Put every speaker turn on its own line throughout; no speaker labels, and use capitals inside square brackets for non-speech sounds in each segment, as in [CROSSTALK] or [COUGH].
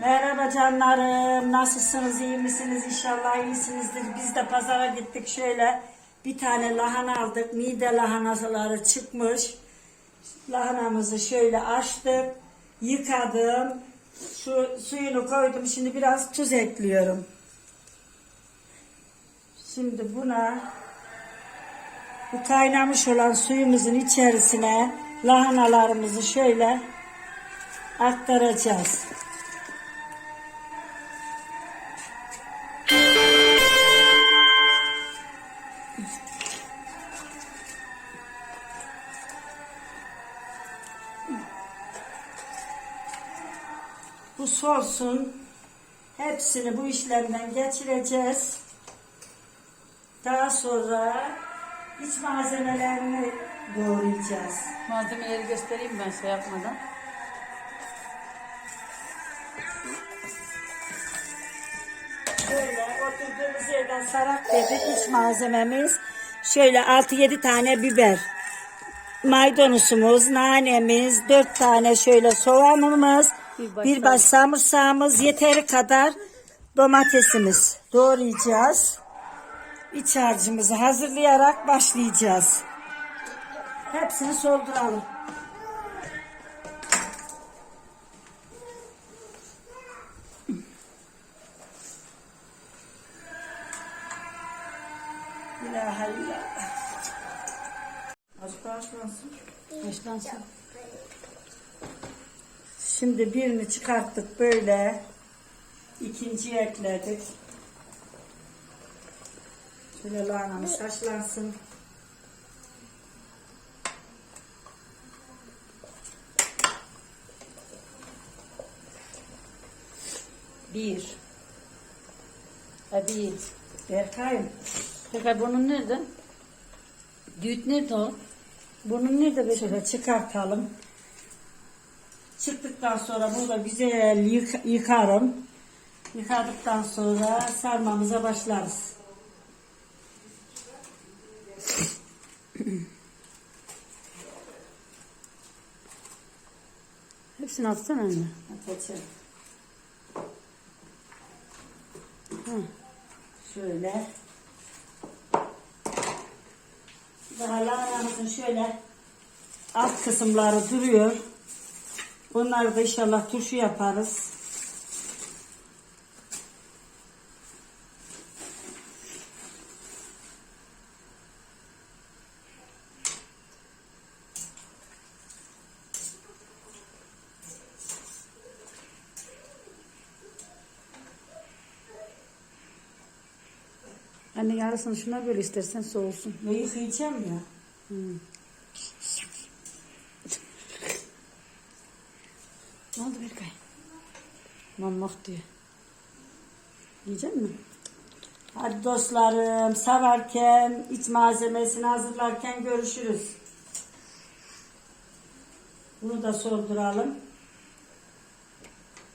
Merhaba canlarım. Nasılsınız? iyi misiniz? İnşallah iyisinizdir. Biz de pazara gittik şöyle. Bir tane lahana aldık. Mide lahanaları çıkmış. Lahanamızı şöyle açtık. Yıkadım. Şu suyunu koydum. Şimdi biraz tuz ekliyorum. Şimdi buna bu kaynamış olan suyumuzun içerisine lahanalarımızı şöyle aktaracağız. Bu sosun hepsini bu işlemden geçireceğiz. Daha sonra iç malzemelerini doğrayacağız.
Malzemeleri göstereyim ben şey yapmadan.
Şöyle oturduğumuz yerden sarak dedik iç malzememiz. Şöyle 6-7 tane biber. Maydanozumuz, nanemiz, 4 tane şöyle soğanımız,
Bir baş
bir baş samırsağımız, yeteri kadar domatesimiz. Doğrayacağız. İç harcımızı hazırlayarak başlayacağız. Hepsini solduralım. İlahe illallah. Azıcık daha.
Başlansın.
Şimdi birini çıkarttık böyle. İkinciyi ekledik. Şöyle lahanamız haşlansın.
Bir. Ha bir.
Berkay'ım.
Peki bunun nerede? Düğüt nerede o?
Bunun nerede şöyle çıkartalım. Çıktıktan sonra bunu da güzel yık- yıkarım. Yıkadıktan sonra sarmamıza başlarız.
Hepsini atsana anne.
Atacağım. Hı. Şöyle. Daha lahanamızın şöyle alt kısımları duruyor. Bunları da inşallah turşu yaparız.
Anne yarısını şuna böyle istersen soğusun.
Ve yıkayacağım ya.
Ne oldu Berkay? Mammak diyor. Yiyecek misin?
Hadi dostlarım sararken, iç malzemesini hazırlarken görüşürüz. Bunu da solduralım.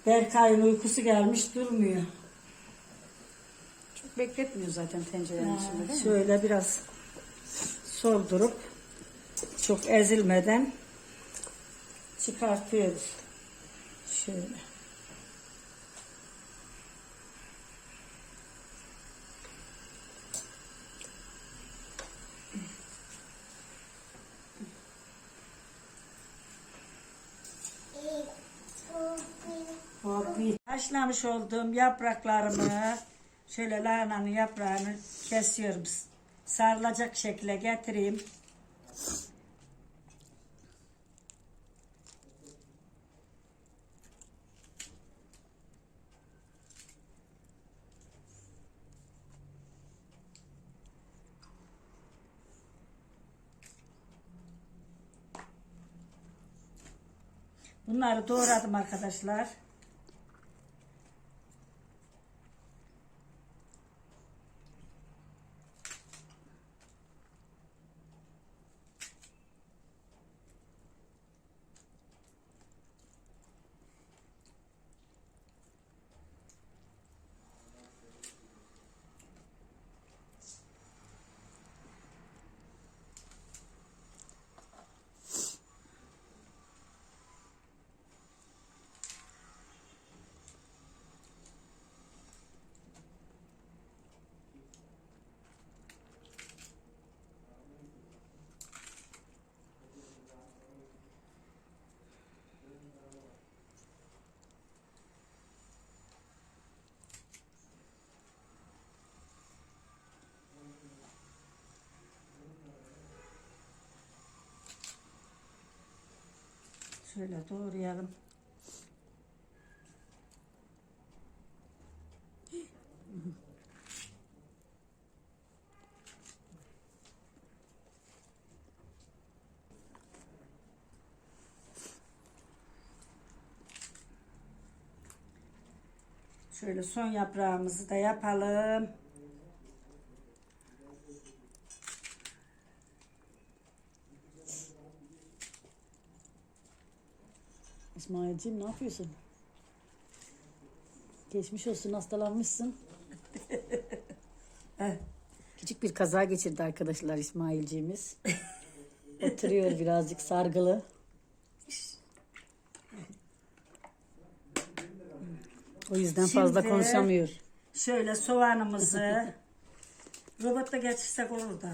Berkay'ın uykusu gelmiş durmuyor.
Çok bekletmiyor zaten tencerenin içinde değil mi?
Şöyle biraz soldurup çok ezilmeden çıkartıyoruz. Şöyle. Haşlamış olduğum yapraklarımı şöyle lahananın yaprağını kesiyorum. Sarılacak şekle getireyim. Bunları doğradım arkadaşlar. Şöyle doğrayalım. Şöyle son yaprağımızı da yapalım.
İsmail'cim ne yapıyorsun? Geçmiş olsun hastalanmışsın. [LAUGHS] Küçük bir kaza geçirdi arkadaşlar İsmail'ciğimiz. [LAUGHS] Oturuyor birazcık sargılı. O yüzden fazla
Şimdi-
konuşamıyor.
Şöyle soğanımızı robotta geçirsek olur da.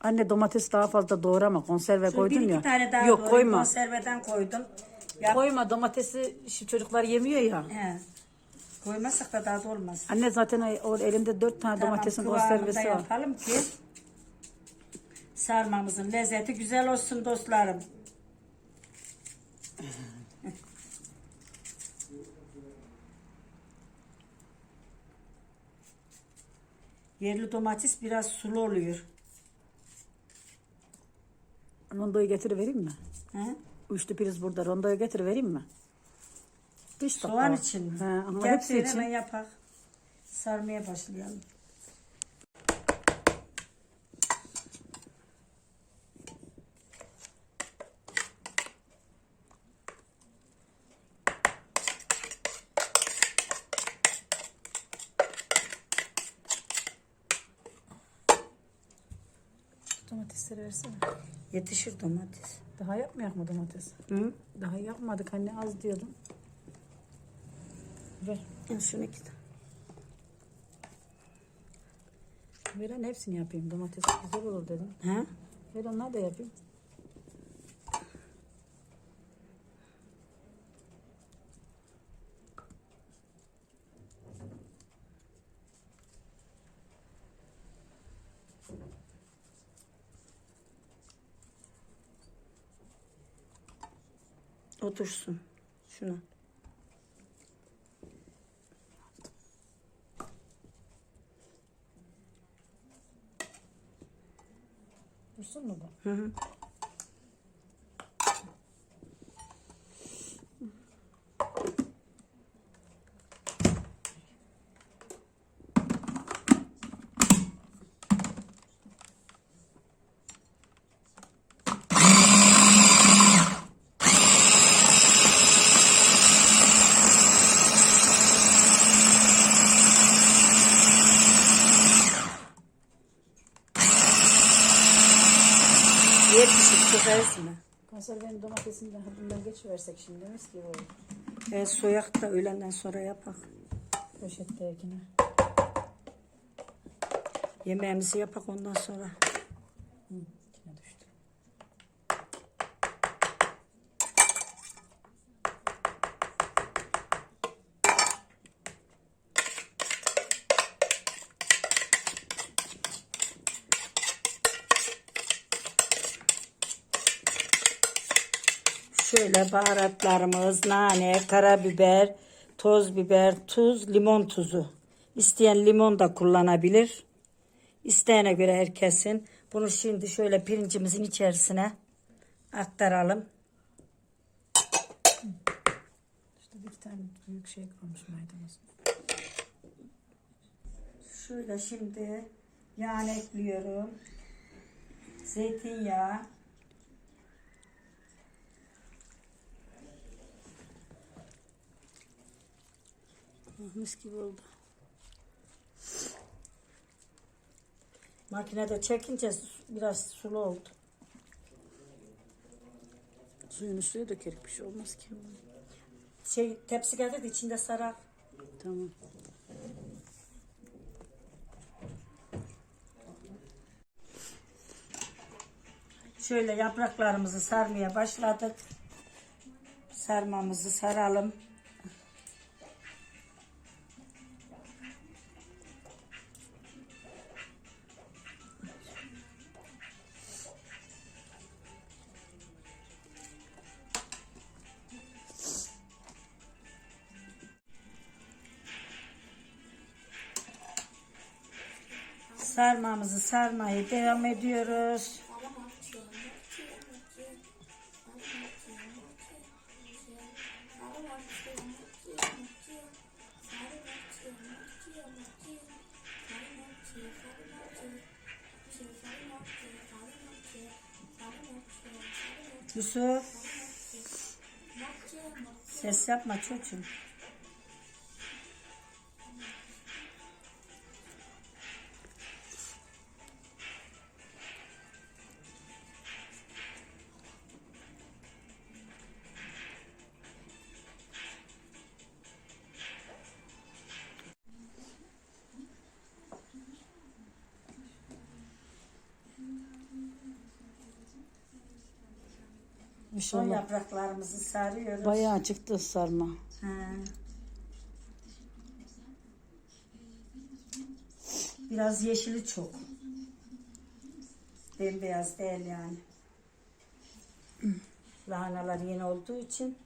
Anne domates daha fazla doğrama konserve koydun
bir iki
ya.
tane daha
Yok
doğrayıp
koyma.
Konserveden koydum. Yap.
Koyma domatesi şu çocuklar yemiyor ya.
He. Koymazsak da daha da olmaz.
Anne zaten o elimde dört tane domatesin konservesi var.
yapalım ki sarmamızın lezzeti güzel olsun dostlarım. [LAUGHS] Yerli domates biraz sulu oluyor.
Rondoyu getir vereyim mi?
He?
Üçlü priz burada. Rondoyu getir vereyim mi? Dakika.
Soğan için mi?
He, ama hepsi için.
hemen yapak. Sarmaya başlayalım.
Domatesleri versene.
Yetişir domates.
Daha yapmayak mı domates?
Hı?
Daha yapmadık anne az diyordum. Ver.
Al şunu iki tane.
Ver anne hepsini yapayım. Domates güzel olur dedim.
Ha?
Ver onlar da yapayım.
Otursun. Şuna.
Dursun mu bu?
Hı hı. Yetişir kızarsın mı?
Konservenin domatesinden bundan geçiversek şimdi mis gibi olur.
E, soyak da öğlenden sonra yapak.
Poşettekine.
Yemeğimizi yapak ondan sonra. Şöyle baharatlarımız, nane, karabiber, toz biber, tuz, limon tuzu. İsteyen limon da kullanabilir. İsteyene göre herkesin. Bunu şimdi şöyle pirincimizin içerisine aktaralım.
İşte bir tane büyük şey koymuş maydanoz.
Şöyle şimdi yağını ekliyorum. Zeytinyağı.
Mis gibi oldu.
Makinede çekince biraz sulu oldu.
Suyunu suya dökerik bir şey olmaz ki.
Şey tepsi getirdi içinde sarar.
Tamam.
Şöyle yapraklarımızı sarmaya başladık. Sarmamızı saralım. Sarmamızı sarmayı devam ediyoruz. Yusuf. Ses yapma çocuğum. Son
İnşallah.
yapraklarımızı sarıyoruz.
Bayağı çıktı sarma.
Ha. Biraz yeşili çok. Bembeyaz değil yani. Lahanalar yeni olduğu için.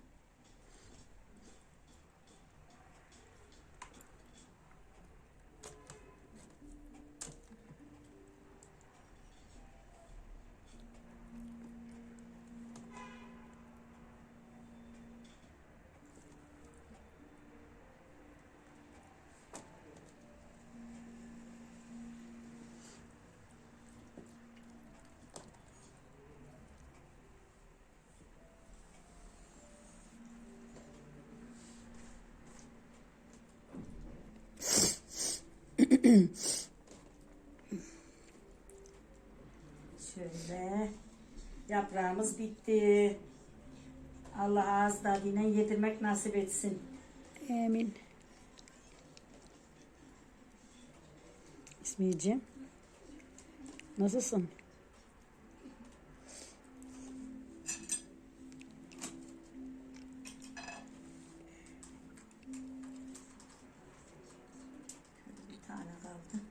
Şöyle yaprağımız bitti. Allah ağız tadıyla yedirmek nasip etsin.
Emin. İsmiyeciğim. Nasılsın?
Bir tane kaldı.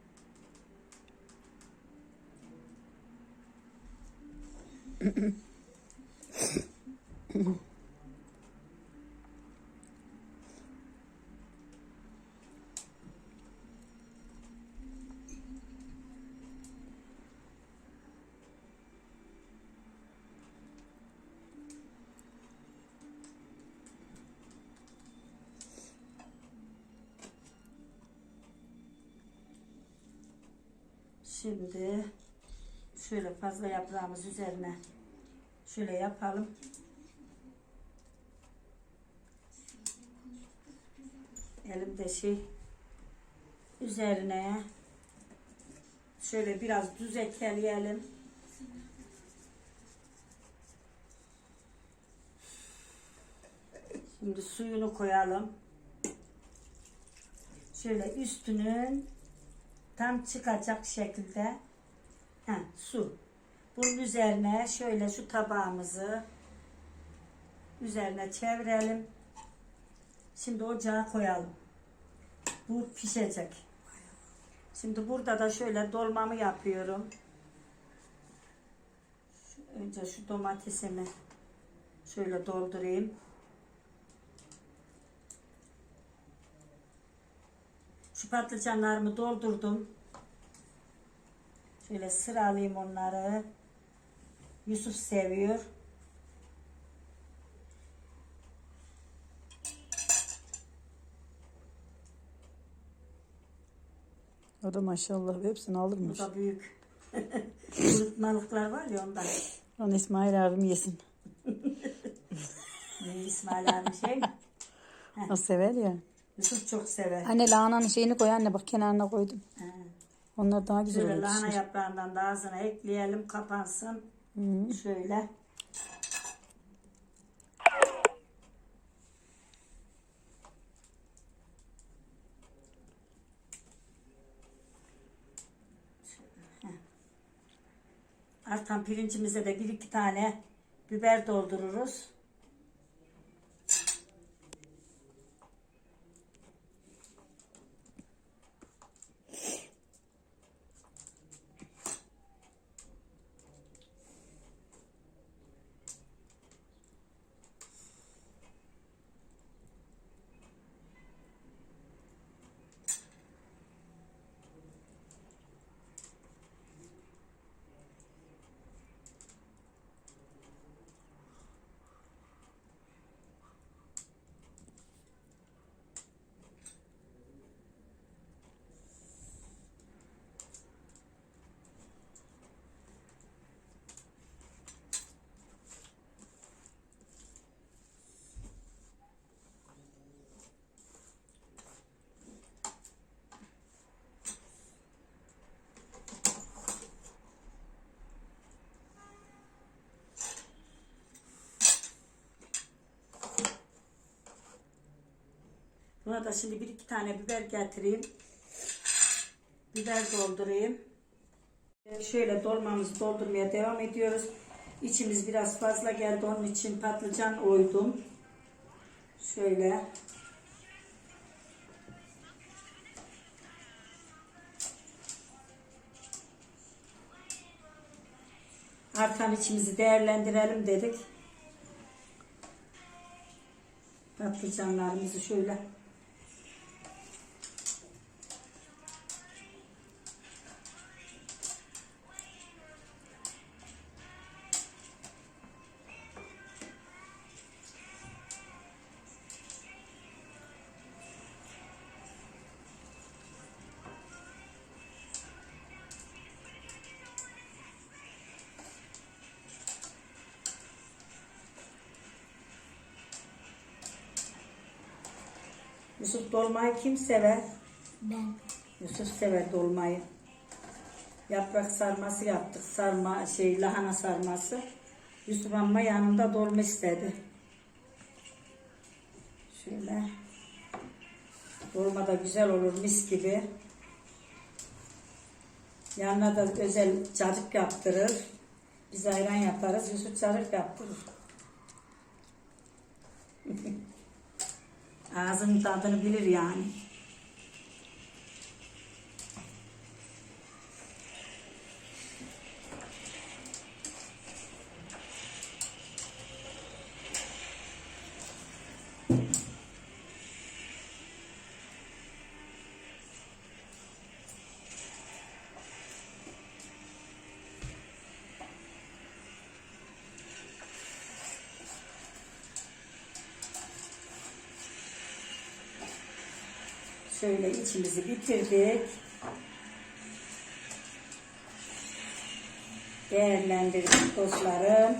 Şimdi şöyle fazla yaprağımız üzerine şöyle yapalım. Elimde şey üzerine şöyle biraz düz ekleyelim. Şimdi suyunu koyalım. Şöyle üstünün tam çıkacak şekilde ha, su. Bunun üzerine şöyle şu tabağımızı üzerine çevirelim. Şimdi ocağa koyalım. Bu pişecek. Şimdi burada da şöyle dolmamı yapıyorum. Önce şu domatesimi şöyle doldurayım. Şu patlıcanlarımı doldurdum. Şöyle sıralayayım onları. Yusuf seviyor.
O da maşallah hepsini
Bu
alırmış.
da büyük. [LAUGHS] Kurutmalıklar var ya ondan.
Onu İsmail abim yesin. [LAUGHS]
Ne İsmail abi şey?
O sever ya.
Yusuf çok sever.
Anne lahananın şeyini koy anne bak kenarına koydum.
He.
Onlar daha güzel
Şöyle
olur.
lahana yaprağından da ağzına ekleyelim kapansın.
Hı.
Şöyle. Artan pirincimize de bir iki tane biber doldururuz. Da şimdi bir iki tane biber getireyim. Biber doldurayım. Şöyle dolmamızı doldurmaya devam ediyoruz. İçimiz biraz fazla geldi. Onun için patlıcan oydum. Şöyle. Artan içimizi değerlendirelim dedik. Patlıcanlarımızı şöyle dolmayı kim sever?
Ben.
Yusuf sever dolmayı. Yaprak sarması yaptık. Sarma şey lahana sarması. Yusuf amma yanında dolma istedi. Şöyle. Dolma da güzel olur mis gibi. Yanına da özel cacık yaptırır. Biz ayran yaparız. Yusuf cacık yaptırır. [LAUGHS] Ağzının tadını bilir yani. Şöyle içimizi bitirdik. Değerlendirdik dostlarım.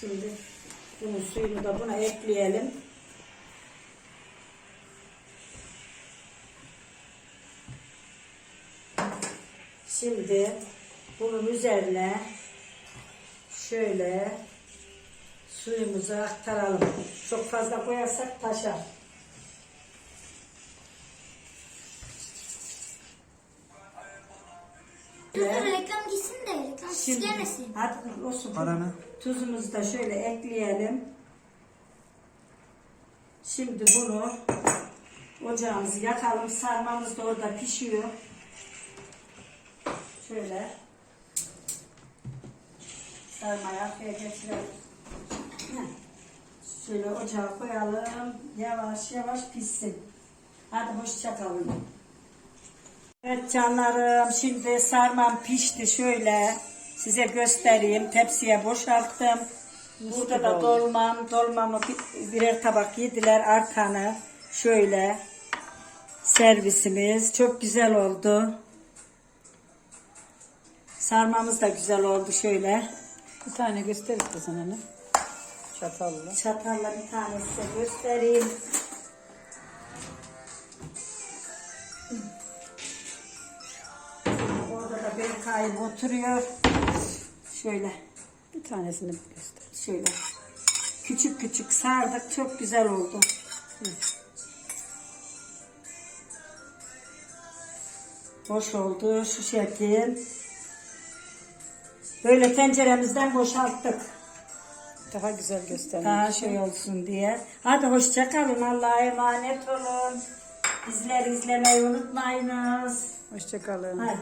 Şimdi bunun suyunu da buna ekleyelim. Şimdi bunun üzerine şöyle suyumuzu aktaralım. Çok fazla koyarsak taşar.
Dur dur reklam gitsin de reklam
Şimdi
gelmesin.
hadi olsun.
Paranı.
Tuzumuzu da şöyle ekleyelim. Şimdi bunu ocağımızı yakalım. Sarmamız da orada pişiyor. Şöyle sarmayı arkaya geçirelim. Şöyle ocağa koyalım. Yavaş yavaş pişsin. Hadi hoşça kalın. Evet canlarım şimdi sarmam pişti şöyle size göstereyim tepsiye boşalttım. Burada da dolmam dolmamı bi- birer tabak yediler artanı şöyle servisimiz çok güzel oldu. Sarmamız da güzel oldu şöyle.
Bir tane göster sana ne? Çatalla.
Çatalla bir tane size göstereyim. Orada da Berkay'ım oturuyor. Şöyle,
Bir tanesini göster.
şöyle. Küçük küçük sardık. Çok güzel oldu. Boş oldu şu şekil. Böyle tenceremizden boşalttık.
Daha güzel göster.
Daha şey olsun diye. Hadi hoşça kalın. Allah'a emanet olun. Bizleri izlemeyi unutmayınız.
Hoşçakalın.
Hadi.